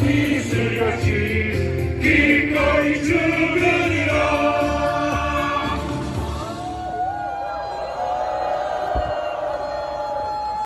기술같이 기꺼이 주